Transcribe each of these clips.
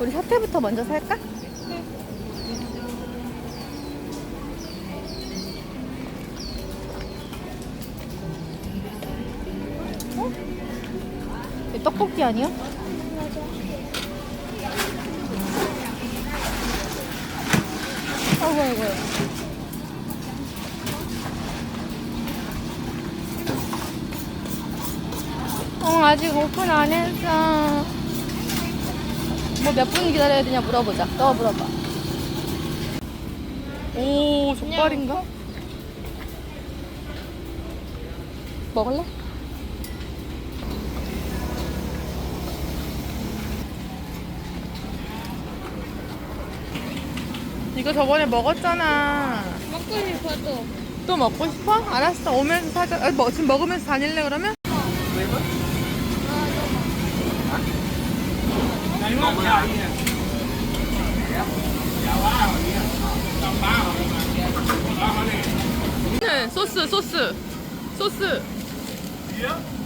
우리 사태부터 먼저 살까? 어? 이거 떡볶이 아니야? 아이고 아이고 어 아직 오픈 안 했어 뭐 몇 분 기다려야 되냐 물어보자 너 물어봐 오 족발인가? 먹을래? 이거 저번에 먹었잖아 먹고 싶어도 또 먹고 싶어? 알았어 오면서 사자 아, 뭐, 지금 먹으면서 다닐래 그러면? 네, 소스 소스 소스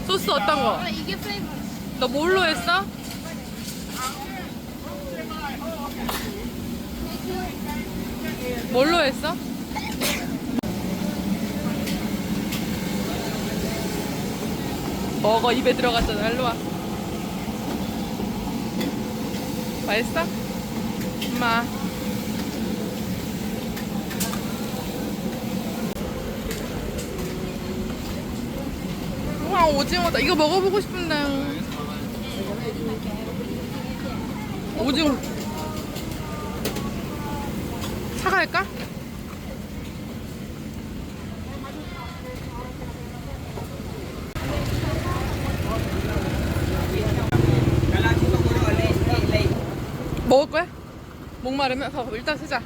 소스 어떤 거? 아 이게 플레이버 너 뭘로 했어? 뭘로 했어? 먹어 입에 들어갔잖아 일로 와 맛있어? 엄마 오징어다 이거 먹어보고 싶은데 오징어 사갈까? 먹을 거야? 목마르면 봐, 일단 쓰자.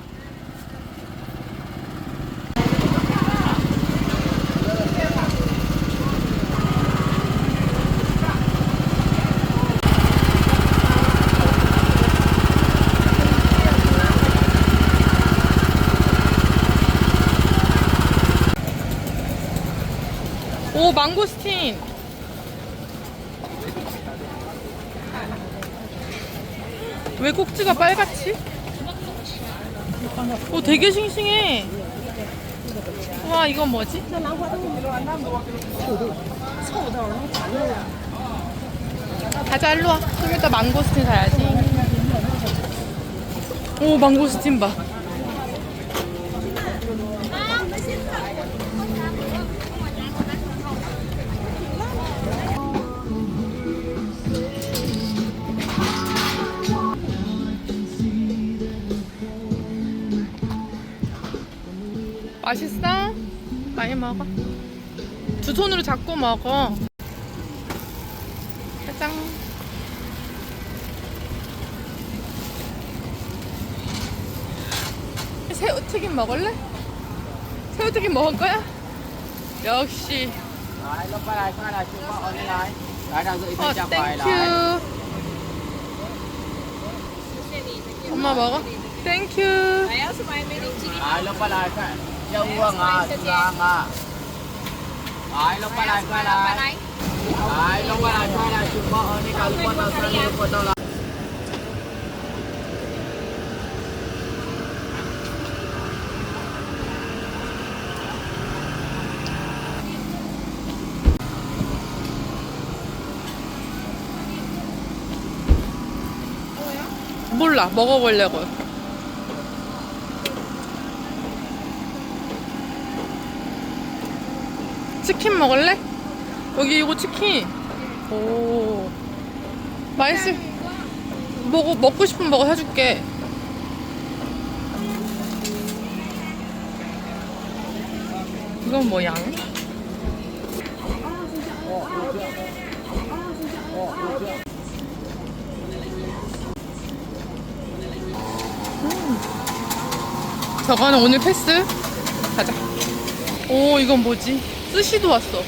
오 망고스틴. 왜 꼭지가 빨갛지? 오 되게 싱싱해. 와 이건 뭐지? 가자 일로 와 좀 이따 망고스틴 사야지. 오 망고스틴 봐 맛있어? 많이 먹어. 두 손으로 잡고 먹어. 짜장. 새우튀김 먹을래? 새우튀김 먹을 거야? 역시. 어. 땡큐. 엄마 먹어? 땡큐. I also buy many chicken Đấy, lúc này cái Châu Uông à, Chu Giang à. Đấy, lúc này cái này. Đấy, lúc này cái này chưa có online. Lúc này cái này chưa có online. 몰라. 먹어보려고. 치킨 먹을래? 여기 이거 치킨. 오. 맛있을. 먹어 먹고 싶으면 먹어 사줄게. 이건 뭐야? 저거는 오늘 패스. 가자. 오, 이건 뭐지? 스시도 왔어.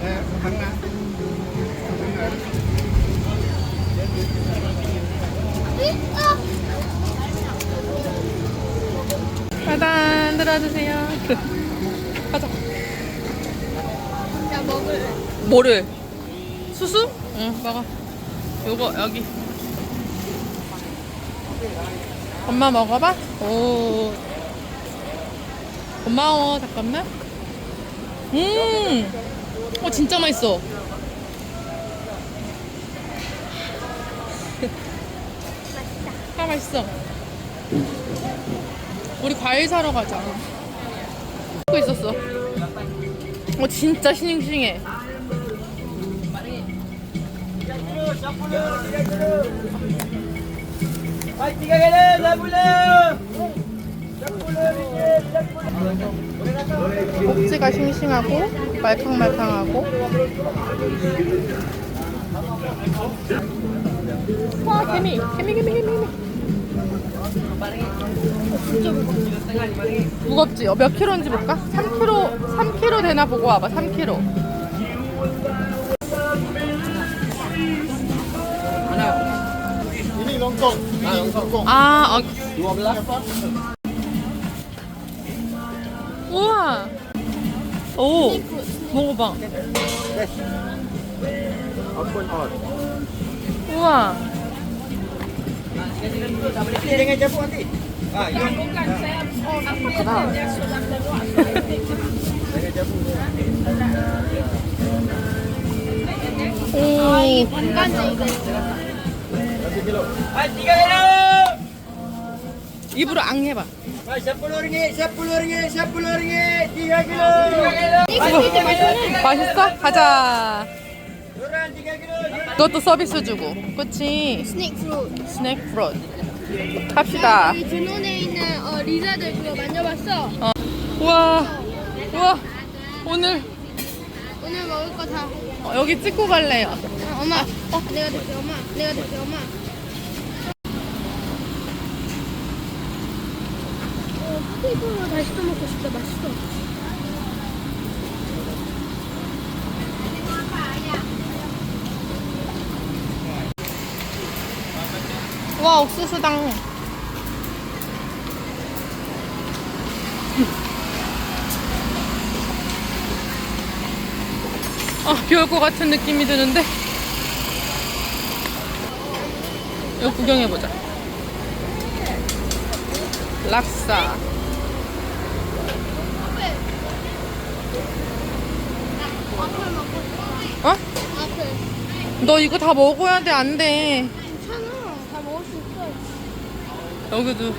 네, 강남. 짜잔 들어주세요. 가자. 야 먹을래? 뭐를? 수수? 응 먹어. 요거 여기. 엄마 먹어봐? 오. 고마워 잠깐만. 음어 진짜 맛있어. 아 맛있어. 우리 과일 사러 가자. 먹고 있었어. 어 진짜 싱싱해. 꼭지가 싱싱하고 말캉말캉하고 와 개미 개미 개미 개미 개미 무겁지? 어, 몇 킬로인지 볼까? 3킬로 3킬로 되나 보고 와봐 3킬로 Ini lontong. Ah, lontong. 아 어, 12. 우와 오 먹어봐 Open on. 우와 Jangan jabu nanti. Ah, bukan, bukan. Saya aku kerja sudah keluar. Jangan jabu. Eh, kan. kilo. ringgit, tiga kilo. Ibu angnya, Pak. Pak, Pak, Pak, Pak, Pak, 그것도 서비스 주고 그치 스낵 프루트. 스낵 프로트 갑시다 이 준원에 있는 어, 리자들 그거 만져봤어. 우와 우와 오늘 오늘 먹을 거 다. 어, 여기 찍고 갈래요 어, 엄마. 어, 내가 될게 엄마. 내가 될게 엄마. 어, 포테이토로 다시 또 먹고 싶다. 맛있어. 와 옥수수당 아, 비 올 것 같은 느낌이 드는데 이거 구경해보자 락사. 어? 너 이거 다 먹어야 돼, 안 돼. 여기도.